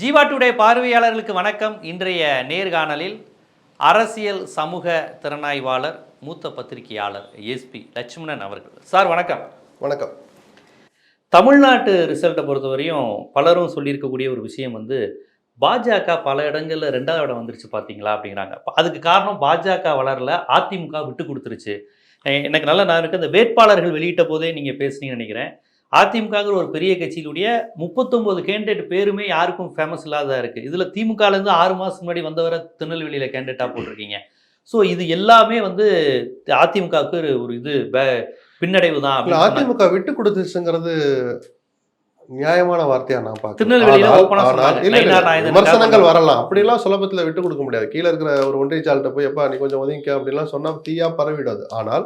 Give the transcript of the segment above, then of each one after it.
Jeeva today பார்வையாளர்களுக்கு வணக்கம். இன்றைய நேர்காணலில் அரசியல் சமூக திறனாய்வாளர் மூத்த பத்திரிகையாளர் எஸ்பி லட்சுமணன் அவர்கள். சார் வணக்கம். வணக்கம். தமிழ்நாட்டு ரிசல்ட்டை பொறுத்தவரையும் பலரும் சொல்லியிருக்கக்கூடிய ஒரு விஷயம் வந்து பாஜக பல இடங்கள்ல ரெண்டாவது இடம் வந்துருச்சு பார்த்தீங்களா அப்படிங்கிறாங்க. அப்ப அதுக்கு காரணம் பாஜக வளரல அதிமுக விட்டு கொடுத்துருச்சு. எனக்கு நல்ல நான் இருக்கு. அந்த வேட்பாளர்கள் வெளியிட்ட போதே நீங்கள் பேசுனீங்கன்னு நினைக்கிறேன். அதிமுகங்கிற ஒரு பெரிய கட்சியினுடைய முப்பத்தொம்போது கேண்டிடேட் பேருமே யாருக்கும் ஃபேமஸ் இல்லாத இருக்கு. இதில் திமுகலேருந்து ஆறு மாதம் முன்னாடி வந்தவரை திருநெல்வேலியில் கேண்டிடேட்டாக போட்டிருக்கீங்க. ஸோ இது எல்லாமே வந்து அதிமுகவுக்கு ஒரு- இது பின்னடைவு தான். அதிமுக விட்டு கொடுத்துச்சுங்கிறது நியாயமான வார்த்தையா நான் பார்க்கிறேன். விமர்சனங்கள் வரலாம். அப்படிலாம் சுலபத்துல விட்டு கொடுக்க முடியாது. கீழே இருக்கிற ஒரு ஒன்றியச்சால்கிட்ட போய் எப்பா நீ கொஞ்சம் ஒதுங்கிக்க அப்படிலாம் சொன்னா தீயா பரவிடாது. ஆனால்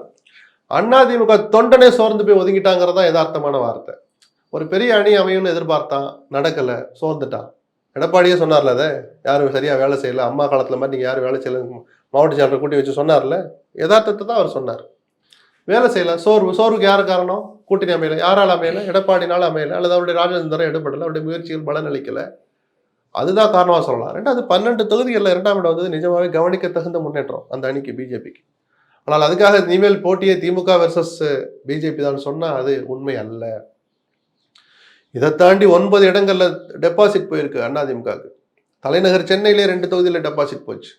அதிமுக தொண்டனே சோர்ந்து போய் ஒதுங்கிட்டாங்கிறது தான் யதார்த்தமான வார்த்தை. ஒரு பெரிய அணி அமையும்னு எதிர்பார்த்தான் நடக்கலை சோர்ந்துட்டான் எடப்பாடியே சொன்னார்ல அதை? யாரும் சரியாக வேலை செய்யல. அம்மா காலத்தில் மாதிரி நீங்கள் யாரும் வேலை செய்யல. மாவட்ட செயலரை கூட்டி வச்சு சொன்னார்ல? யதார்த்தத்தை தான் அவர் சொன்னார். வேலை செய்யல. சோர்வு சோர்வுக்கு யார் காரணம்? கூட்டணி அமையல. யாரால் அமையல? எடப்பாடினால் அமையல. அல்லது அவருடைய ராஜேந்திரன் எடுபடலை. அவருடைய முயற்சிகள் பலனளிக்கல. அதுதான் காரணமாக சொல்லலாம். ரெண்டாவது பன்னெண்டு தொகுதிகளில் இரண்டாம் இடம் வந்தது நிஜமாகவே கவனிக்க தகுந்த முன்னேற்றம் அந்த அணிக்கு பிஜேபிக்கு. ஆனால் அதுக்காக இனிமேல் போட்டியே திமுக வெர்சஸ் பிஜேபி தான் சொன்னால் அது உண்மை அல்ல. இதை தாண்டி ஒன்பது இடங்களில் டெபாசிட் போயிருக்கு அதிமுகவுக்கு தலைநகர் சென்னையிலே ரெண்டு தொகுதியில் டெபாசிட் போச்சு.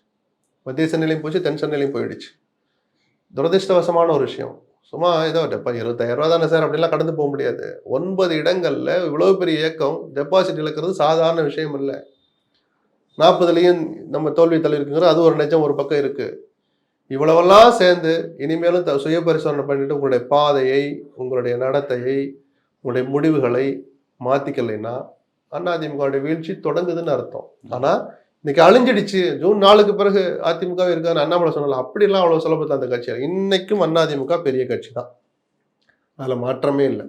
மத்திய சென்னையிலையும் போச்சு தென் சென்னையிலையும் போயிடுச்சு. துரதிர்ஷ்டவசமான ஒரு விஷயம். சும்மா ஏதோ டெப்பா இருபத்தாயிரம் ரூபா தானே சார் அப்படிலாம் கடந்து போக முடியாது. ஒன்பது இடங்களில் இவ்வளோ பெரிய இயக்கம் டெபாசிட் இழக்கிறது சாதாரண விஷயம் இல்லை நாற்பதுலேயும் நம்ம தோல்வி தள்ளியிருக்குங்கிறது அது ஒரு நிஜம் ஒரு பக்கம் இருக்குது இவ்வளவெல்லாம் சேர்ந்து இனிமேலும் த- சுய பரிசோதனை பண்ணிட்டு உங்களுடைய பாதையை உங்களுடைய நடத்தையை உங்களுடைய முடிவுகளை மாத்திக்கலைன்னா அதிமுகவுடைய வீழ்ச்சி தொடங்குதுன்னு அர்த்தம். ஆனால் இன்னைக்கு அழிஞ்சிடுச்சு. ஜூன் நாலுக்கு பிறகு அதிமுக இருக்கான்னு அண்ணாமலை சொன்னால அப்படிலாம் அவ்வளோ சுலபத்தில் அந்த கட்சி இன்னைக்கும் அதிமுக பெரிய கட்சி தான். அதில் மாற்றமே இல்லை.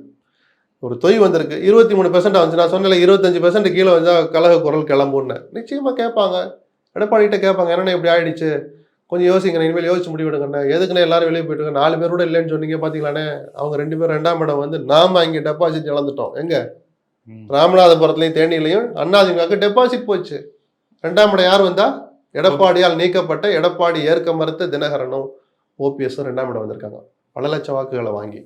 ஒரு தொய் வந்திருக்கு. இருபத்தி மூணு பெர்சென்ட் வந்துச்சு. நான் சொன்னல இருபத்தஞ்சு பெர்சென்ட் கீழே வந்தால் கழக குரல் கிளம்புன்னு நிச்சயமாக கேட்பாங்க. எடப்பாடிகிட்ட கேட்பாங்க. என்னண்ணே இப்படி ஆயிடுச்சு? கொஞ்சம் யோசிங்க இனிமேல் யோசிச்சு முடிவெடுங்கண்ணே எதுக்குண்ணே எல்லாரும் வெளியே போயிட்டு? நாலு பேர் கூட இல்லைன்னு சொன்னீங்க பாத்தீங்களாண்ணே. அவங்க ரெண்டு பேரும் ரெண்டாம் இடம் வந்து நாம இங்க டெபாசிட் இழந்துட்டோம். எங்க. ராமநாதபுரத்துலையும் தேனியிலையும். அதிமுகவுக்கு டெபாசிட் போச்சு. ரெண்டாம் இடம் யார் வந்தா? எடப்பாடியால் நீக்கப்பட்ட எடப்பாடி ஏற்க மறுத்த தினகரனும் ஓபிஎஸும் ரெண்டாம் இடம் வந்திருக்காங்க. பல லட்சம் வாக்குகளை வாங்கி.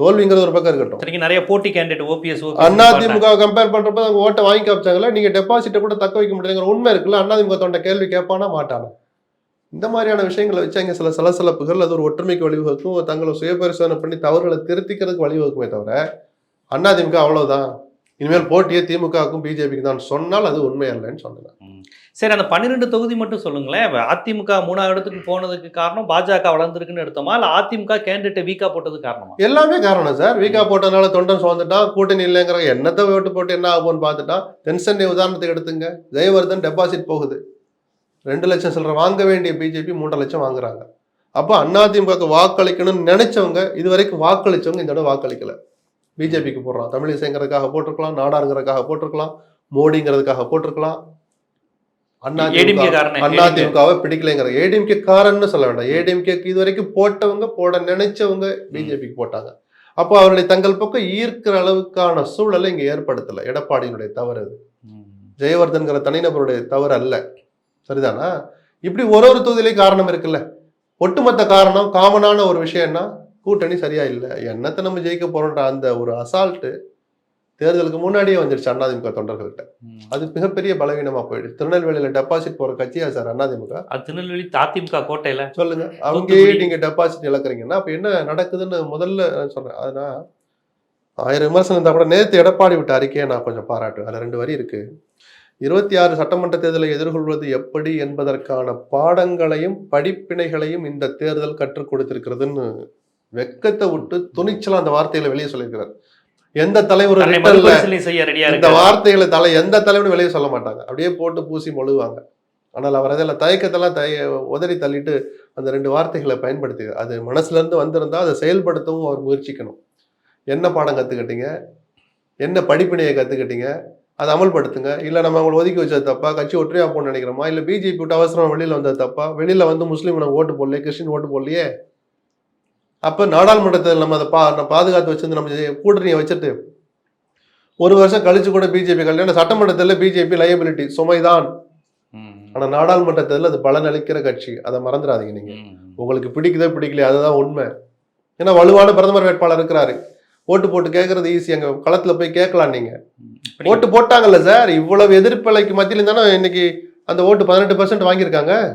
தோல்விங்கிறது ஒரு பக்கம் இருக்கட்டும். நிறைய போட்டி கேண்டிடேட் ஓபிஎஸ் அதிமுக கம்பேர் பண்றப்ப அவங்க ஓட்டை வாங்கி காமிச்சாங்களா நீங்க டெபாசிட்டை கூட தக்க வைக்க முடியுங்கிற உண்மை இருக்குல்ல? அதிமுக தொண்ட கேள்வி கேட்பானா? மாட்டானா? இந்த மாதிரியான விஷயங்களை வச்சு அங்க சில சலசலப்புகள் அது ஒரு ஒற்றுமைக்கு வழிவகுக்கும். தங்களை சுயபரிசோதனை பண்ணி தவறுகளை திருத்திக்கிறதுக்கு வழிவகுக்குமே தவிர அதிமுக அவ்வளவுதான். இனிமேல் போட்டியே திமுகவுக்கும் பிஜேபிக்கு தான். சொன்னால் அது உண்மை அல்லன்னு சொன்னேன் சரி அந்த பன்னிரெண்டு தொகுதி மட்டும் சொல்லுங்களேன். அதிமுக மூணாவது இடத்துக்கு போனதுக்கு காரணம் பாஜக வளர்ந்துருக்குன்னு எடுத்தோமா? இல்ல அதிமுக கேண்டிடேட் வீக்கா போட்டது காரணமா? எல்லாமே காரணம் சார். வீக்கா போட்டதுனால தொண்டன் சுமந்துட்டான் கூட்டணி இல்லைங்கிற எண்ணத்தை ஓட்டு போட்டு என்ன ஆகும்னு பார்த்துட்டான் தென்சென்னை உதாரணத்துக்கு எடுத்துங்க. ஜெயவர்தன் டெபாசிட் போகுது. ரெண்டு லட்சம் சில்லற வாங்க வேண்டிய பிஜேபி மூன்றரை லட்சம் வாங்குறாங்க. அப்போ அதிமுக வாக்களிக்கணும்னு நினைச்சவங்க இது வரைக்கும் வாக்களிச்சவங்க இந்த தடவை வாக்களிக்கல. பிஜேபிக்கு போடுறான். தமிழிசைங்கிறதுக்காக போட்டிருக்கலாம் நாடாருங்கிறதுக்காக போட்டிருக்கலாம் மோடிங்கிறதுக்காக போட்டிருக்கலாம். அதிமுகவை பிடிக்கலைங்கிற ஏடிஎம்கே காரன்னு சொல்ல வேண்டாம். ஏடிஎம்கேக்கு இது வரைக்கும் போட்டவங்க போட நினைச்சவங்க பிஜேபிக்கு போட்டாங்க. அப்போ அவர்களை தங்கள் பக்கம் ஈர்க்கிற அளவுக்கான சூழலை இங்க ஏற்படுத்தல. எடப்பாடியினுடைய தவறு அது. ஜெயவர்தன்கிற தனிநபருடைய தவறு அல்ல. சரிதானா? இப்படி ஒரு ஒரு தொகுதியிலையும் காரணம் இருக்குல்ல. ஒட்டுமொத்த காரணம் காமனான ஒரு விஷயம்னா கூட்டணி சரியா இல்லை. என்னத்தை நம்ம ஜெயிக்க போறோன்ற அந்த ஒரு அசால்ட்டு தேர்தலுக்கு முன்னாடியே வந்துருச்சு அதிமுக தொண்டர்கள்ட்ட. அது மிகப்பெரிய பலவீனமா போயிடுச்சு. திருநெல்வேலியில டெபாசிட் போற கட்சியா சார் அதிமுக அது திருநெல்வேலி அதிமுக கோட்டையில. சொல்லுங்க. அவங்க தூத்துக்குடி. நீங்க டெபாசிட் இழக்கிறீங்கன்னா அப்ப என்ன நடக்குதுன்னு முதல்ல சொல்றேன். அதுனா ஆயிரம் விமர்சனம் இருந்தா கூட நேத்து எடப்பாடி விட்ட அறிக்கையை நான் கொஞ்சம் பாராட்டுவேன். அதுல ரெண்டு வரி இருக்கு. இருபத்தி ஆறு சட்டமன்ற தேர்தலை எதிர்கொள்வது எப்படி என்பதற்கான பாடங்களையும் படிப்பினைகளையும் இந்த தேர்தல் கற்றுக் கொடுத்திருக்கிறதுன்னு வெக்கத்தை விட்டு துணிச்சலா அந்த வார்த்தைகளை வெளியே சொல்லியிருக்கிறார். எந்த தலைவரும் இந்த வார்த்தைகளை தலை எந்த தலைவனும் வெளியே சொல்ல மாட்டாங்க. அப்படியே போட்டு பூசி மொழுவாங்க ஆனால் அவர் அதில் தயக்கத்தெல்லாம் தய உதறி தள்ளிட்டு அந்த ரெண்டு வார்த்தைகளை பயன்படுத்தி அது மனசுல இருந்து வந்திருந்தா அதை செயல்படுத்தவும் அவர் முயற்சிக்கணும். என்ன பாடம் கத்துக்கிட்டீங்க? என்ன படிப்பினையை கத்துக்கிட்டீங்க? அதை அமல்படுத்துங்க. இல்லை நம்ம அவங்களை ஒதுக்கி வச்சது தப்பா? கட்சி ஒற்றையா போகணும்னு நினைக்கிறோமா? இல்லை பிஜேபி விட்டு அவசரம் வெளியில் வந்தது தப்பா? வெளியில வந்து முஸ்லீம் நம்ம ஓட்டு போடலையே கிறிஸ்டின் ஓட்டு போடலையே? அப்ப நாடாளுமன்றத்தில் நம்ம அதை பா பாதுகாத்து வச்சிருந்து நம்ம கூட்டணியை வச்சுட்டு ஒரு வருஷம் கழிச்சு கூட பிஜேபி கல்யாணம் சட்டமன்றத்தில் பிஜேபி லயபிலிட்டி சுமைதான். ம். ஆனா நாடாளுமன்றத்தில் அது பலன் அளிக்கிற கட்சி. அதை மறந்துடாதீங்க நீங்க. ம். உங்களுக்கு பிடிக்குதோ பிடிக்கலையா அதுதான் உண்மை. ஏன்னா வலுவான பிரதமர் வேட்பாளர் இருக்கிறாரு. ஓட்டு போட்டு கேட்கறது ஈஸி அங்க களத்துல போய் கேட்கலாம் நீங்க. இப்படி- ஓட்டு போட்டாங்கல்ல சார்? இவ்வளவு எதிர்ப்பலைக்கு மத்தியில தானே இன்னைக்கு அந்த ஓட்டு பதினெட்டு பர்சன்ட் வாங்கியிருக்காங்க.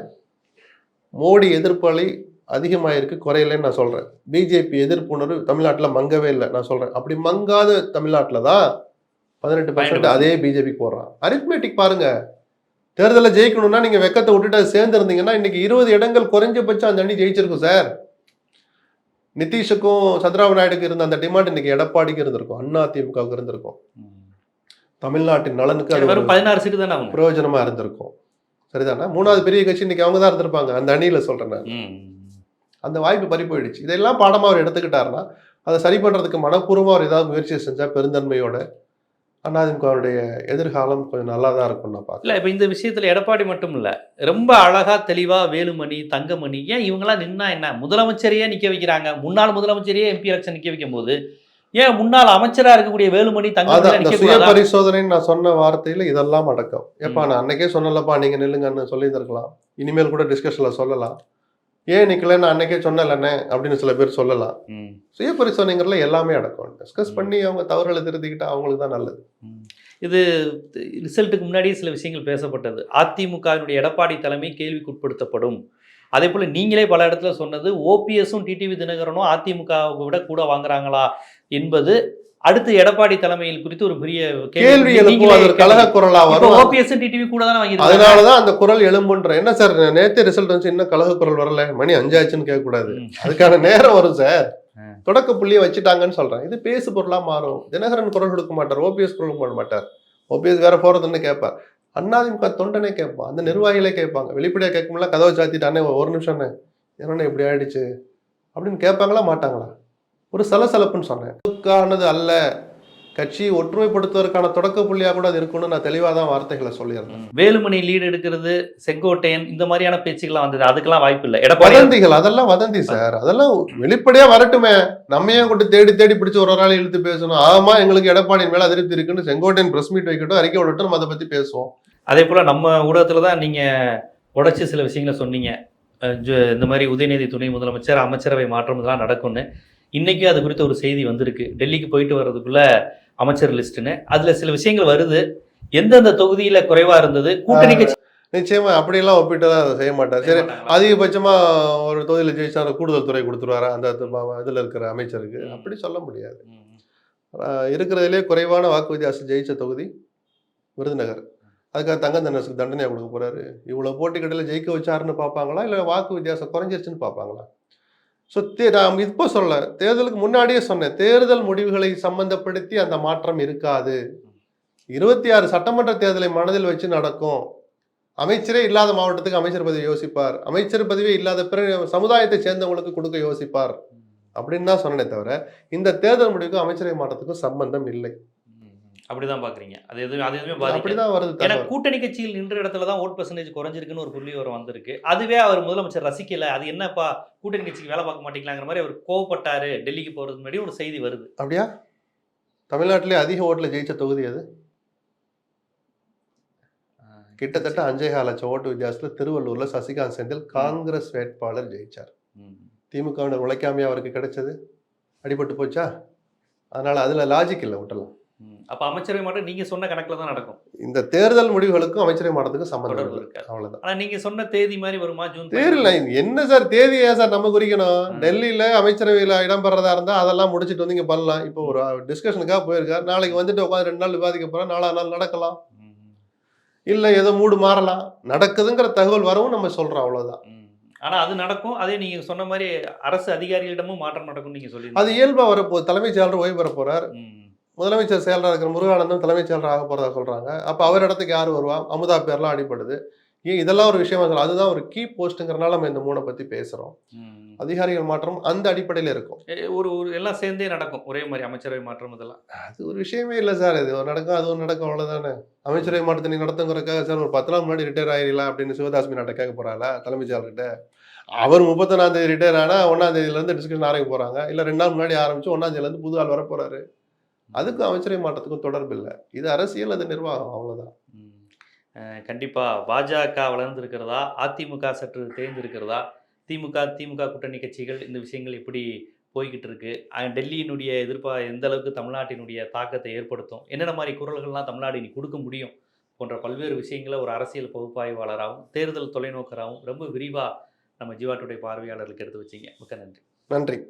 மோடி எதிர்ப்பலை அதிகமாயிருக்கு குறையலன்னு நான் சொல்றேன். பிஜேபி எதிர்ப்புணர்வு தமிழ்நாட்டுல மங்கவே இல்லை நான் சொல்றேன். அப்படி மங்காத தமிழ்நாட்டுல தான் பதினெட்டு பர்சன்ட் அதே பிஜேபி போடுறான். அரித்மேட்டிக் பாருங்க. தேர்தலில் ஜெயிக்கணும்னா நீங்க வெக்கத்தை விட்டுட்டு அது சேர்ந்து இருந்தீங்கன்னா இன்னைக்கு இருபது இடங்கள் குறைஞ்சபட்சம் அந்த அணி ஜெயிச்சிருக்கும் சார். நிதிஷுக்கும் சந்திரபாபு நாயுடுக்கு இருந்த அந்த டிமாண்ட் இன்னைக்கு எடப்பாடிக்கு இருந்திருக்கும். அண்ணா திமுகவுக்கு இருந்திருக்கும். தமிழ்நாட்டின் நலனுக்கு அது பதினாறு சீட்டு தானே பிரயோஜனமா இருந்திருக்கும். சரிதானா? மூணாவது பெரிய கட்சி இன்னைக்கு அவங்க தான் இருந்திருப்பாங்க. அந்த அணியில சொல்றேன் நான். அந்த வாய்ப்பு பறி போயிடுச்சு. இதெல்லாம் பாடமா அவர் எடுத்துக்கிட்டாருன்னா அதை சரி பண்றதுக்கு மனப்பூர்வமா அவர் ஏதாவது முயற்சி செஞ்சா பெருந்தன்மையோட அதிமுகவுடைய எதிர்காலம் கொஞ்சம் நல்லா தான் இருக்கும் நான் இல்ல இப்ப இந்த விஷயத்துல எடப்பாடி மட்டும் இல்ல. ரொம்ப அழகா தெளிவா வேலுமணி தங்கமணி ஏன் இவங்கெல்லாம் நின்னா என்ன? முதலமைச்சரையே நிக்க வைக்கிறாங்க. முன்னாள் முதலமைச்சரையே எம்பி எலெக்ஷன் நிக்க வைக்கும் போது ஏன் முன்னாள் அமைச்சரா இருக்கக்கூடிய வேலுமணி நிக்க சுய பரிசோதனைன்னு நான் சொன்ன வார்த்தையில இதெல்லாம் அடக்கம். ஏப்பா நான் அன்னைக்கே சொன்னலப்பா நீங்க நில்லுங்கன்னு சொல்லியிருந்திருக்கலாம். இனிமேல் கூட டிஸ்கஷன்ல சொல்லலாம். ஏன் நிக்கல நான் அன்னைக்கே சொன்னலண்ணே அப்படின்னு சில பேர் சொல்லலாம். சுய பரிசோதனைங்கிறதுல எல்லாமே அடக்கம். டிஸ்கஸ் பண்ணி அவங்க தவறுகளை திருத்திக்கிட்டா அவங்களுக்கு தான் நல்லது. இது ரிசல்ட்டுக்கு முன்னாடியே சில விஷயங்கள் பேசப்பட்டது. அதிமுகவினுடைய எடப்பாடி தலைமை கேள்விக்குட்படுத்தப்படும். அதே போல நீங்களே பல இடத்துல சொன்னது ஓபிஎஸும் டிடிவி தினகரனும் அதிமுகவை விட கூட வாங்குறாங்களா என்பது அடுத்து எடப்பாடி தலைமையில் குறித்து ஒரு பெரிய கேள்வி எழுப்பும் கழக குரலா வரும்? ஓபிஎஸ் டிடிவி கூட தானே வாங்கிருக்காங்க அதனாலதான் அந்த குரல் எழும்புன்ற. என்ன சார் நேத்து ரிசல்ட் வந்து இன்னும் கழக குரல் வரல. மணி அஞ்சாச்சுன்னு கேட்க கூடாது. அதுக்கான நேரம் வரும் சார். தொடக்க புள்ளியை வச்சுட்டாங்கன்னு சொல்றேன். இது பேசு பொருளா மாறும். தினகரன் குரல் கொடுக்க மாட்டார் ஓபிஎஸ் குரல் கொடுக்க மாட்டார். ஓபிஎஸ் வேற போறதுன்னு கேட்பார். அண்ணாதிமுக தொண்டனே கேட்பான். அந்த நிர்வாகிகளே கேட்பாங்க. வெளிப்படையா கேட்கும்ல கதவை சாத்திட்டானே ஒரு நிமிஷம் என்னண்ணே இப்படி ஆயிடுச்சு? அப்படின்னு கேட்பாங்களா மாட்டாங்களா? ஒரு சலசலப்புன்னு சொன்னேன் அல்ல. கட்சியை ஒற்றுமைப்படுத்துவதற்கான தொடக்க புள்ளியா கூட அது இருக்கும்னு நான் தெளிவா தான் வார்த்தைகளை சொல்லியிருந்தேன். வேலுமணி லீடு எடுக்கிறது செங்கோட்டையன் இந்த மாதிரியான பேச்சுக்கெல்லாம் வந்தது. அதுக்கெல்லாம் வாய்ப்பு இல்லை. எடப்பாடி வதந்திகள் அதெல்லாம் வதந்தி சார். அதெல்லாம் வெளிப்படையா வரட்டுமே. நம்ம ஏன் கொண்டு தேடி தேடி பிடிச்சு ஒரு ஆள் இழுத்து பேசணும்? ஆமா எங்களுக்கு எடப்பாடியின் மேல அதிருப்தி இருக்குன்னு செங்கோட்டையன் பிரஸ் மீட் வைக்கட்டும் அறிக்கை விடட்டும் நம்ம அதை பத்தி பேசுவோம். அதே போல் நம்ம ஊடகத்தில் தான் நீங்கள் உடைச்சி சில விஷயங்களை சொன்னீங்க. இந்த மாதிரி உதயநிதி துணை முதலமைச்சர் அமைச்சரவை மாற்றம் இதெல்லாம் நடக்கும்னு. இன்றைக்கும் அது குறித்த ஒரு செய்தி வந்திருக்கு. டெல்லிக்கு போயிட்டு வர்றதுக்குள்ள அமைச்சர் லிஸ்ட்டுன்னு அதில் சில விஷயங்கள் வருது. எந்தெந்த தொகுதியில் குறைவாக இருந்தது? கூட்டணி கட்சி நிச்சயமா அப்படியெல்லாம் ஒப்பிட்டு தான் அதை செய்ய மாட்டார். சரி அதிகபட்சமா ஒரு தொகுதியில ஜெயிச்சா கூடுதல் துறை கொடுத்துருவாரா? அந்த இதுல இருக்கிற அமைச்சருக்கு. அப்படி சொல்ல முடியாது. இருக்கிறதுலே குறைவான வாக்கு வித்தியாசம் ஜெயிச்ச தொகுதி விருதுநகர். அதுக்காக தங்க தண்டனை தண்டனையா கொடுக்க போறாரு. இவ்வளவு போட்டி கடையில் ஜெயிக்க வச்சாருன்னு பார்ப்பாங்களா? இல்ல வாக்கு வித்தியாசம் குறைஞ்சிருச்சுன்னு பார்ப்பாங்களா? ஸோ தே நான் இப்போ சொல்ல தேர்தலுக்கு முன்னாடியே சொன்னேன் தேர்தல் முடிவுகளை சம்பந்தப்படுத்தி அந்த மாற்றம் இருக்காது. இருபத்தி ஆறு சட்டமன்ற தேர்தலை மனதில் வச்சு நடக்கும். அமைச்சரே இல்லாத மாவட்டத்துக்கு அமைச்சர் பதவி யோசிப்பார். அமைச்சர் பதவியே இல்லாத பிற சமுதாயத்தை சேர்ந்தவங்களுக்கு கொடுக்க யோசிப்பார். அப்படின்னு தான் சொன்னனே தவிர இந்த தேர்தல் முடிவுக்கும் அமைச்சரவை மாற்றத்துக்கும் சம்பந்தம் இல்லை. அப்படிதான் பார்க்குறீங்க அது எதுவும் அது எதுவுமே அப்படிதான் வருது ஏன்னா. கூட்டணி கட்சியில் நின்ற இடத்துல தான் ஓட் பர்சன்டேஜ் குறைஞ்சிருக்குன்னு ஒரு புள்ளி வரம் வந்திருக்கு. அதுவே அவர் முதலமைச்சர் ரசிக்கல. அது என்னப்பா கூட்டணி கட்சிக்கு வேலை பார்க்க மாட்டீங்களாங்கிற மாதிரி அவர் கோவப்பட்டாரு. டெல்லிக்கு போறதுக்கு முன்னாடி ஒரு செய்தி வருது. அப்படியா? தமிழ்நாட்டிலே அதிக ஓட்டுல ஜெயிச்ச தொகுதி அது கிட்டத்தட்ட அஞ்சே கால் லட்சம் ஓட்டு வித்தியாசத்துல திருவள்ளூர்ல சசிகாந்த் செந்தில் காங்கிரஸ் வேட்பாளர் ஜெயிச்சார். ம். திமுகவினர் உழைக்காமையா அவருக்கு கிடைச்சது? அடிபட்டு போச்சா? அதனால அதுல லாஜிக் இல்லை விட்டலாம். அப்ப அமைச்சரவை மட்டும் நீங்க சொன்ன கணக்குல தான் நடக்கும். இந்த தேர்தல் முடிவுகளுக்கும் அமைச்சரவை மாற்றத்துக்கும் சம்பந்தம் தொடர்பு இல்லை. இருக்காது. அவ்வளவுதான். ஆனா நீங்க சொன்ன தேதி மாதிரி வருமா? ஜூன் தேர்தல் என்ன சார் தேதி ஏன் சார் நம்ம குறிக்கணும். டெல்லியில அமைச்சரவையில இடம்பெறதா இருந்தா அதெல்லாம் முடிச்சிட்டு வந்து இங்க பண்ணலாம். இப்போ ஒரு டிஸ்கஷனுக்காக போயிருக்கார். நாளைக்கு வந்துட்டு உட்காந்து ரெண்டு நாள் விவாதிக்க போறோம் நாலா நாள் நடக்கலாம். இல்ல ஏதோ மூடு மாறலாம். நடக்குதுங்கிற தகவல் வரவும் நம்ம சொல்றோம். அவ்வளவுதான். ம். ஆனா அது நடக்கும். அதே நீங்க சொன்ன மாதிரி அரசு அதிகாரிகளிடமும் மாற்றம் நடக்கும் நீங்க சொல்லி அது இயல்பா வரப்போகுது. தலைமைச் செயலர் ஓய்வு பெற போறார். முதலமைச்சர் செயலராக இருக்கிற முருகானந்தம் தலைமைச் செயலர் ஆக போறதா சொல்றாங்க. அப்ப அவர் இடத்துக்கு யார் வருவா? அமுதா பேர்லாம் அடிபடுது. ஏன் இதெல்லாம் ஒரு விஷயமா சொல்ல அதுதான் ஒரு கீ போஸ்ட்டுங்கிறனால நம்ம இந்த மூணை பத்தி பேசுறோம். அதிகாரிகள் மாற்றம் அந்த அடிப்படையில இருக்கும். ஒரு ஒரு எல்லாம் சேர்ந்தே நடக்கும். ஒரே மாதிரி அமைச்சரவை மாற்றம் இதெல்லாம். அது ஒரு விஷயமே இல்லை சார். இது ஒரு நடக்கும் அது ஒரு நடக்கும் அவ்வளவுதானே. அமைச்சரவை மாற்றத்தை நீ நடத்துங்கிறக்காக சார் ஒரு பத்து நாள் முன்னாடி ரிட்டையர் ஆகிடலாம் அப்படின்னு சிவதாஸ் மீனாட்ட கேட்க போறாங்களா தலைமைச் செயலர்கிட்ட? அவர் முப்பத்தொன்னாம் தேதி ரிட்டையர் ஆனா ஒன்னாம் தேதியில இருந்து டிஸ்கஷன் ஆரம்பிக்க போறாங்க. இல்ல ரெண்டு நாள் முன்னாடி தேதியில இருந்து புது ஆள் வர போறாரு. அதுக்கும் அமைச்சரை மாற்றத்துக்கும் தொடர்பு இல்லை. இது அரசியல் அது நிர்வாகம் அவ்வளவுதான். ம். அஹ் கண்டிப்பா பாஜக வளர்ந்திருக்கிறதா? அதிமுக சற்று தேர்ந்திருக்கிறதா திமுக திமுக கூட்டணி கட்சிகள் இந்த விஷயங்கள் எப்படி போய்கிட்டு இருக்கு? டெல்லியினுடைய எதிர்ப்பா எந்த அளவுக்கு தமிழ்நாட்டினுடைய தாக்கத்தை ஏற்படுத்தும்? என்னென்ன மாதிரி குரல்கள்லாம் தமிழ்நாடு இனி கொடுக்க முடியும்? போன்ற பல்வேறு விஷயங்களை ஒரு அரசியல் பகுப்பாய்வாளராகவும் தேர்தல் தொலைநோக்கராகவும் ரொம்ப விரிவாக நம்ம ஜீவாட்டுடைய பார்வையாளர்களுக்கு எடுத்து வச்சீங்க. மிக்க நன்றி. நன்றி.